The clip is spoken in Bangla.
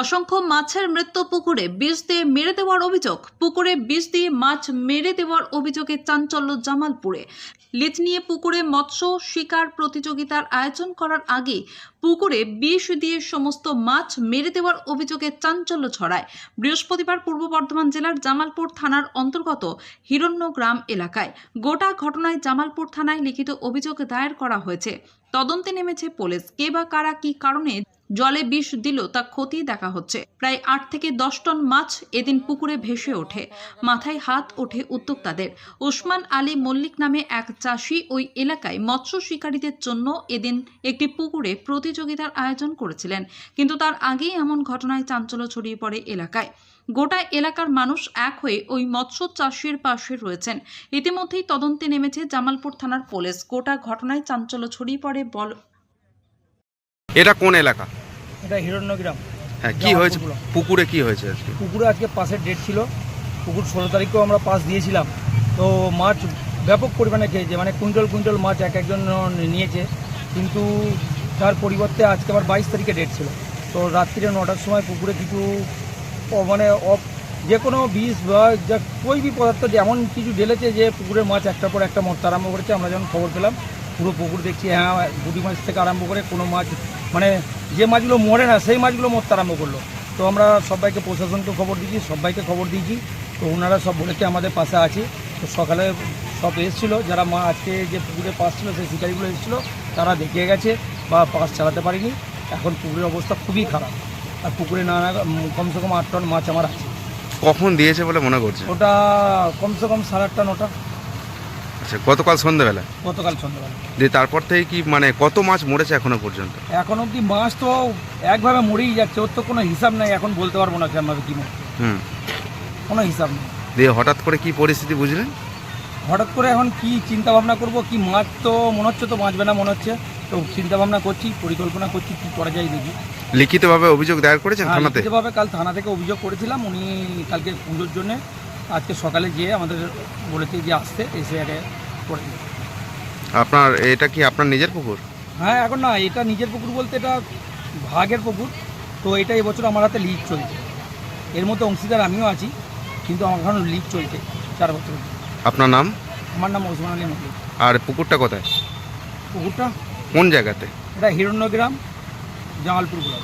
অসংখ্য মাছের মৃত্যু পুকুরে বিষ দিয়ে মেরে দেওয়ার অভিযোগ। পুকুরে বিষ দিয়ে মাছ মেরে দেওয়ার অভিযোগে চাঞ্চল্য জামালপুরে। লিজ নিয়ে পুকুরে মৎস্য শিকার প্রতিযোগিতার আয়োজন করার আগে পুকুরে বিষ দিয়ে সমস্ত মাছ মেরে দেওয়ার অভিযোগে চাঞ্চল্য ছড়ায়। বৃহস্পতিবার পূর্ব বর্ধমান জেলার জামালপুর থানার অন্তর্গত হিরণ্য গ্রাম এলাকায় গোটা ঘটনায় জামালপুর থানায় লিখিত অভিযোগ দায়ের করা হয়েছে। তদন্তে নেমেছে পুলিশ। কে বা কারা কি কারণে জলে বিষ দিল, তা খতিয়ে দেখা হচ্ছে। প্রায় আট থেকে দশ টন মাছ এদিন পুকুরে ভেসে ওঠে। মাথায় হাত ওঠে উদ্যোক্তাদের। ওসমান আলী মল্লিক নামে এক চাষি ওই এলাকায় মৎস্য শিকারীদের জন্য এদিন একটি পুকুরে প্রতিযোগিতার আয়োজন করেছিলেন। কিন্তু তার আগেই এমন ঘটনায় চাঞ্চল্য ছড়িয়ে পড়ে এলাকায়। গোটা এলাকার মানুষ এক হয়ে ওই মৎস্য চাষির পাশে রয়েছেন। ইতিমধ্যেই তদন্তে নেমেছে জামালপুর থানার পুলিশ। গোটা ঘটনায় চাঞ্চল্য ছড়িয়ে পড়ে বল এটা কোন এলাকা? এটা হিরণ্যগ্রাম হ্যাঁ কি হয়েছে? পুকুরে। কি হয়েছে আজকে? পুকুরে আজকে পাসের ডেট ছিল। পুকুর ষোলো তারিখেও আমরা পাস দিয়েছিলাম। তো মাছ ব্যাপক পরিমাণে খেয়েছে। মানে কুইন্টাল কুইন্টাল মাছ এক একজন নিয়েছে। কিন্তু তার পরিবর্তে আজকে আবার বাইশ তারিখে ডেট ছিল। তো রাত্রিরে নটার সময় পুকুরে কিছু মানে যে কোনো বিষ বা যা কই বি পদার্থ যেমন কিছু ঢেলেছে যে পুকুরের মাছ একটার পর একটা মরতে আরম্ভ করেছে আমরা যখন খবর পেলাম পুরো পুকুর দেখছি হ্যাঁ গুটি মাছ থেকে আরম্ভ করে কোনো মাছ মানে যে মাছগুলো মরে না সেই মাছগুলো মরতে আরম্ভ করল। তো আমরা সবাইকে প্রশাসনকে খবর দিয়েছি সবাইকে খবর দিয়েছি। তো ওনারা সব বলেছে আমাদের পাশে আছে। তো সকালে সব এসেছিল যারা মা আজকে যে পুকুরে পাস ছিল সেই শিকারিগুলো এসেছিল তারা দেখিয়ে গেছে বা পাশ চালাতে পারিনি। এখন পুকুরের অবস্থা খুবই খারাপ। আর পুকুরে না না কমসে কম আট টন মাছ আমার আছে। কখন দিয়েছে বলে মনে করছে ওটা কমসে কম সাড়ে আটটা নটা। আচ্ছা গতকাল সন্ধ্যাবেলা? গতকাল সন্ধ্যাবেলা। দিয়ে তারপর থেকে কি মানে কত মাছ মরেছে এখনও পর্যন্ত? এখন অবধি মাছ তো একভাবে মরেই যাচ্ছে ওর তো কোনো হিসাব নেই এখন বলতে পারব না কেমন কী মরছে। হুম। কোনো হিসাব নেই। দিয়ে হঠাৎ করে কি পরিস্থিতি বুঝলেন? হঠাৎ করে এখন কি চিন্তা ভাবনা করব কি মাছ তো মনে হচ্ছে তো বাঁচবে না মনে হচ্ছে তো চিন্তা ভাবনা করছি পরিকল্পনা করছি কি করা যায় দেখি। লিখিতভাবে অভিযোগ দায়ের করেছেন হ্যাঁ, থানাতে? লিখিতভাবে কাল থানা থেকে অভিযোগ করেছিলাম উনি কালকে পুজোর জন্য আজকে সকালে গিয়ে আমাদের বলেছে যে আসতে এসে আগে। আপনার এটা কি আপনার নিজের পুকুর? হ্যাঁ এখন না এটা নিজের পুকুর বলতে এটা ভাগের পুকুর তো এটা এবছর আমার হাতে লিজ চলছে। এর মধ্যে অংশীদার আমিও আছি কিন্তু আমার এখন লিজ চলছে চার বছর আপনার নাম? আমার নাম ওসমান আলী মল্লিক আর পুকুরটা কোথায়? পুকুরটা? কোন জায়গাতে? এটা হিরণ্যগ্রাম জামালপুর ব্লক